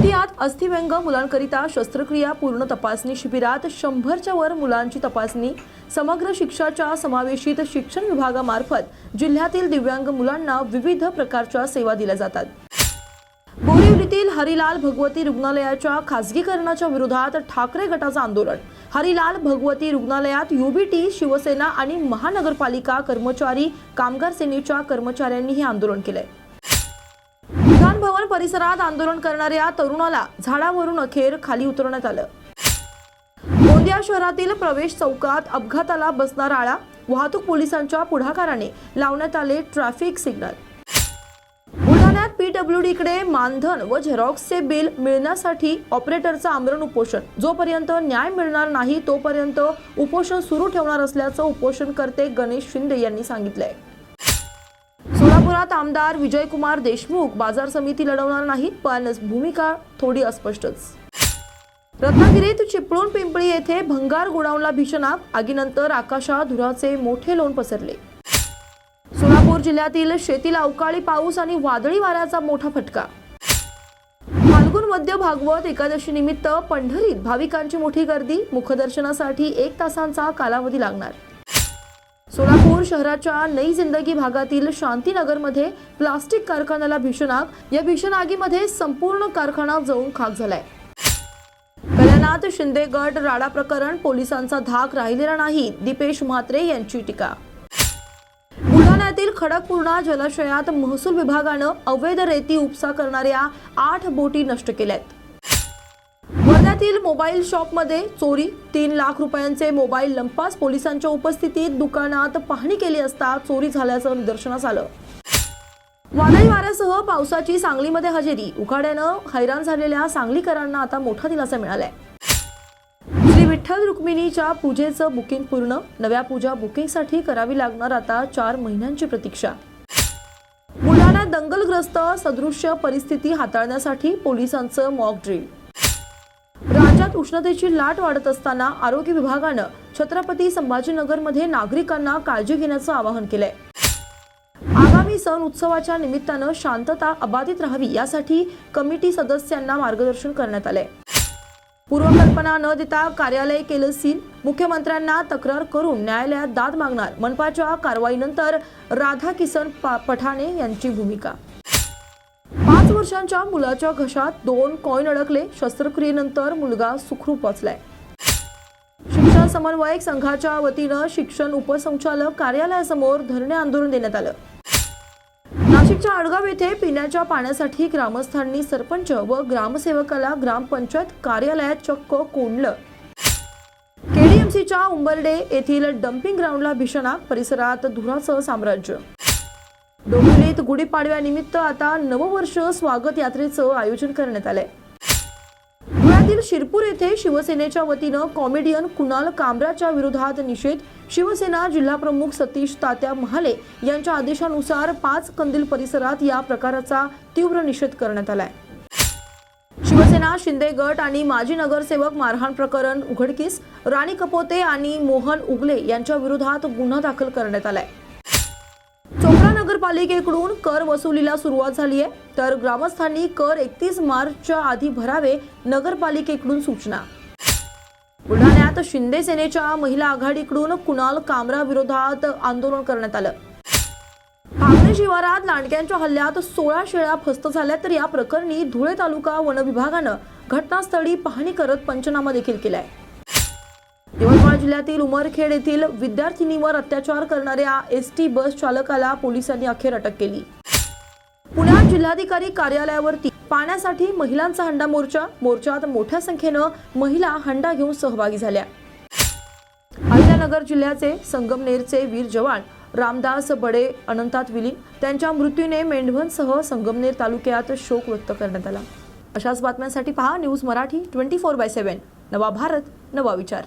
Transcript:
गोंदियात अस्थिव्यंग मुलांकरिता शस्त्रक्रिया पूर्ण तपासणी शिबिरात शंभरच्या वर मुलांची तपासणी. समग्र शिक्षाच्या समावेशित शिक्षण विभागामार्फत जिल्ह्यातील दिव्यांग मुलांना विविध प्रकारच्या सेवा दिल्या जातात. बोरिवलीतील हरिलाल भगवती रुग्णालयाच्या खासगीकरणाच्या विरोधात ठाकरे गटाचं आंदोलन. हरिलाल भगवती रुग्णालयात युबीटी शिवसेना आणि महानगरपालिका कर्मचारी कामगार सेनेच्या कर्मचाऱ्यांनी हे आंदोलन केलंय. विधानभवन परिसरात आंदोलन करणाऱ्या तरुणाला झाडावरून अखेर खाली उतरवण्यात आलं. गोंदिया शहरातील प्रवेश चौकात अपघाताला बसणार आळा वाहतूक पोलिसांच्या पुढाकाराने लावण्यात आले ट्रॅफिक सिग्नल. बुलढाण्यात पीडब्ल्यूडीकडे मानधन व झेरॉक्सचे बिल मिळण्यासाठी ऑपरेटरचं आमरण उपोषण. जोपर्यंत न्याय मिळणार नाही तोपर्यंत उपोषण सुरू ठेवणार असल्याचं उपोषणकर्ते गणेश शिंदे यांनी सांगितलंय. सोलापुरात आमदार विजयकुमार देशमुख बाजार समिती लढवणार नाहीत पण भूमिका थोडी अस्पष्टच. रत्नागिरीत चिपळूण पिंपळी येथे भंगार गोडाऊनला भीषण आग आगीनंतर आकाशात धुराचे मोठे लोण पसरले. सोलापूर जिल्ह्यातील शेतीला अवकाळी पाऊस आणि वादळी वाऱ्याचा मोठा फटका. फाल्गुन मध्य भागवत एकादशी निमित्त पंढरीत भाविकांची मोठी गर्दी मुखदर्शनासाठी एक तासांचा कालावधी लागणार. सोलापूर शहराच्या नई जिंदगी भागातील शांतीनगरमध्ये प्लास्टिक कारखान्याला भीषण आग. या भीषण आगीमध्ये संपूर्ण कारखाना जळून खाक झालाय. कल्याणात शिंदे गट राडा प्रकरण पोलिसांचा धाक राहिलेला नाही दीपेश म्हात्रे यांची टीका. बुलढाण्यातील खडकपूर्णा जलाशयात महसूल विभागानं अवैध रेती उपसा करणाऱ्या आठ बोटी नष्ट केल्यात. पुण्यातील मोबाईल शॉपमध्ये चोरी तीन लाख रुपयांचे मोबाईल लंपास पोलिसांच्या उपस्थितीत दुकानात पाहणी केली असता चोरी झाल्याचं निदर्शनास आलं. वादळी वाऱ्यासह पावसाची सांगलीमध्ये हजेरी. उखाड्यानं हैराण झालेल्या सांगलीकरांना आता मोठा दिलासा मिळालाय. श्री विठ्ठल रुक्मिणीच्या पूजेचं बुकिंग पूर्ण. नव्या पूजा बुकिंगसाठी करावी लागणार आता चार महिन्यांची प्रतीक्षा. बुलढाण्यात दंगलग्रस्त सदृश्य परिस्थिती हाताळण्यासाठी पोलिसांचं मॉक ड्रिल. राज्यात उष्णतेची लाट वाढत असताना आरोग्य विभागानं छत्रपती संभाजीनगरमध्ये नागरिकांना काळजी घेण्याचं आवाहन केलंय. आगामी सण उत्सवाच्या निमित्तानं शांतता अबाधित राहावी यासाठी कमिटी सदस्यांना मार्गदर्शन करण्यात आलंय. पूर्वकल्पना न देता कार्यालय केलं सील मुख्यमंत्र्यांना तक्रार करून न्यायालयात दाद मागणार मनपाच्या कारवाईनंतर राधा किसन पठाणे यांची भूमिका वर्षांच्या मुलाच्या घशात दोन कॉईन अडकले. शस्त्रक्रियेनंतर मुलगा सुखरूप वाचलाय. शिक्षण समन्वयक संघाच्या वतीनं शिक्षण उपसंचालक कार्यालयासमोर धरणे आंदोलन देण्यात आलं. नाशिकच्या आडगाव येथे पिण्याच्या पाण्यासाठी ग्रामस्थांनी सरपंच व ग्रामसेवकाला ग्रामपंचायत कार्यालयात चक्क कोंडलं. केडीएमसीच्या उंबर्डे येथील डम्पिंग ग्राउंडला भीषण आग परिसरात धुराचं साम्राज्य. डोंबिवलीत गुढीपाडव्यानिमित्त आता नववर्ष स्वागत यात्रेचं आयोजन करण्यात आलंय. धुळ्यातील शिरपूर येथे शिवसेनेच्या वतीनं कॉमेडियन कुणाल कांबराच्या विरोधात निषेध शिवसेना जिल्हाप्रमुख सतीश तात्या महाले यांच्या आदेशानुसार पाच कंदील परिसरात या प्रकाराचा तीव्र निषेध करण्यात आलाय. शिवसेना शिंदे गट आणि माजी नगरसेवक मारहाण प्रकरण उघडकीस राणी कपोते आणि मोहन उगले यांच्या विरोधात गुन्हा दाखल करण्यात आलाय. नगरपालिकेकडून कर वसुलीला सुरुवात झाली आहे. तर ग्रामस्थांनी कर एकतीस मार्चच्या आधी भरावे नगरपालिकेकडून सूचना. बुलढाण्यात शिंदे सेनेच्या महिला आघाडीकडून कुणाल कामरा विरोधात आंदोलन करण्यात आलं. पागणे शिवारात लांडक्यांच्या हल्ल्यात सोळा शेळ्या फस्त झाल्या तर या प्रकरणी धुळे तालुका वन विभागानं घटनास्थळी पाहणी करत पंचनामा देखील केलाय. यवतमाळ जिल्ह्यातील उमरखेड येथील विद्यार्थिनीवर अत्याचार करणाऱ्या एस टी बस चालकाला पोलिसांनी अखेर अटक केली. पुण्यात जिल्हाधिकारी कार्यालयावरती पाण्यासाठी महिलांचा हंडा मोर्चा मोर्चात मोठ्या संख्येनं महिला हंडा घेऊन सहभागी झाल्या. अहिल्यानगर जिल्ह्याचे संगमनेरचे वीर जवान रामदास बडे अनंतात विलीन त्यांच्या मृत्यूने मेंढवनसह संगमनेर तालुक्यात शोक व्यक्त करण्यात आला. अशाच बातम्यांसाठी पहा news Marathi twenty four by seven. नवा भारत नवा विचार.